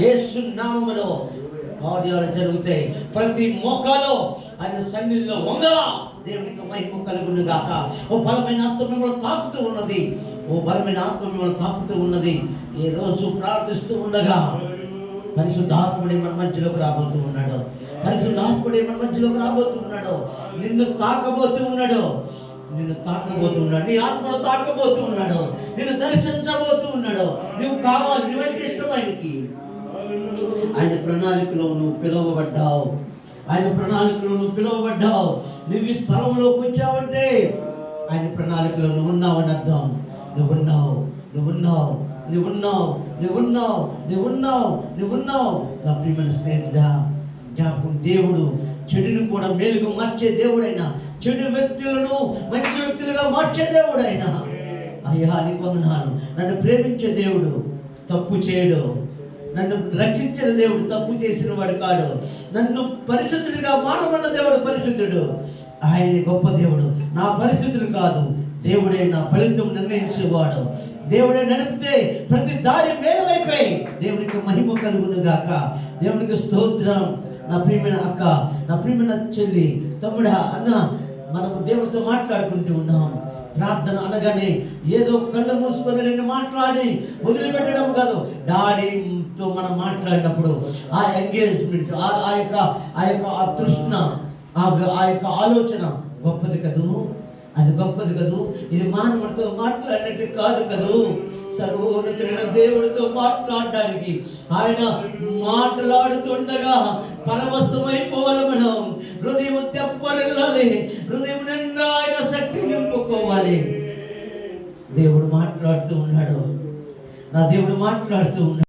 యేసు నామములో కార్యాలు జరుగుతాయి. ప్రతి మోకాలో ఆయన సన్నిధిలో వంగలా దేవునికి మహిమ కలుగును గాక. ఓ బలమైన ఆత్మ మిమ్మల్ని తాకుతూ ఉన్నది. ఓ బలమైన ఆత్మ మిమ్మల్ని తాకుతూ ఉన్నది. ఈ రోజు ప్రార్థిస్తూ ఉండగా పరిశుద్ధాత్ముడే మన మధ్యలోకి రాబోతూ ఉన్నాడు. పరిశుద్ధాత్ముడే మన మధ్యలోకి రాబోతూ ఉన్నాడు. నిన్ను తాకబోతూ ఉన్నాడు. నిన్ను తాకబోతూ ఉన్నాడు. నీ ఆత్మను తాకబోతూ ఉన్నాడు. నిన్ను దర్శించబోతూ ఉన్నాడు. నువ్వు కావాలి. నువ్వంటే ఇష్టం ఆయనకి? ఆయన ప్రణాళికలో నువ్వు పిలువబడ్డావు. ఆయన ప్రణాళికలో నువ్వు పిలువబడ్డావు. నువ్వు ఈ స్థలంలోకి వచ్చావంటే ఆయన ప్రణాళికలో నువ్వు ఉన్నావని అర్థం. నువ్వున్నావు నువ్వున్నావు నువ్వున్నావు నువ్వున్నావు నువ్వున్నావు నువ్వున్నావు. నా ప్రియమైన స్నేహితుడా జ్ఞాపకం దేవుడు. చెడును కూడా మేలుకు మార్చే దేవుడైనా చెడు వ్యక్తులను మంచి వ్యక్తులుగా మార్చే దేవుడైనా. అయ్యా నీకు వందనాలు. నన్ను ప్రేమించే దేవుడు తప్పు చేయడు. నన్ను రక్షించిన దేవుడు తప్పు చేసిన వాడు కాడు. నన్ను పరిశుద్ధుడిగా మానమన్న దేవుడు పరిశుద్ధుడు. ఆయన గొప్ప దేవుడు. నా పరిస్థితులు కాదు. దేవుడే నా ఫలితం నిర్ణయించేవాడు. దేవుడే నడిపితే ప్రతి దారి మేలవైపోయి దేవునికి మహిమ కలుగును గాక దేవునికి స్తోత్రం. నా ప్రియమైన అక్క నా ప్రియమైన చెల్లి తమ్ముడా అన్న మనము దేవుడితో మాట్లాడుకుంటూ ఉన్నాం. ప్రార్థన అనగానే ఏదో కళ్ళు మూసుకొని రెండు మాట్లాడి వదిలిపెట్టడం కాదు. డాడీతో మనం మాట్లాడినప్పుడు ఆ ఎంగేజ్మెంట్ ఆ ఆ యొక్క ఆ యొక్క ఆ తృష్ణ ఆ ఆ యొక్క ఆలోచన గొప్పది కదూ? అది గొప్పది కదూ? ఇది మానవుడితో మాట్లాడినట్టు కాదు కదూ? సర్వోన్నతుడైన దేవుడితో మాట్లాడడానికి ఆయన మాట్లాడుతుండగా పరవశమైపోవాలి మనం. హృదయం తెప్పరిల్లాలి. హృదయం నిండా ఆయన దేవుడు మాట్లాడుతూ ఉన్నాడు. నా దేవుడు మాట్లాడుతూ ఉన్నాడు.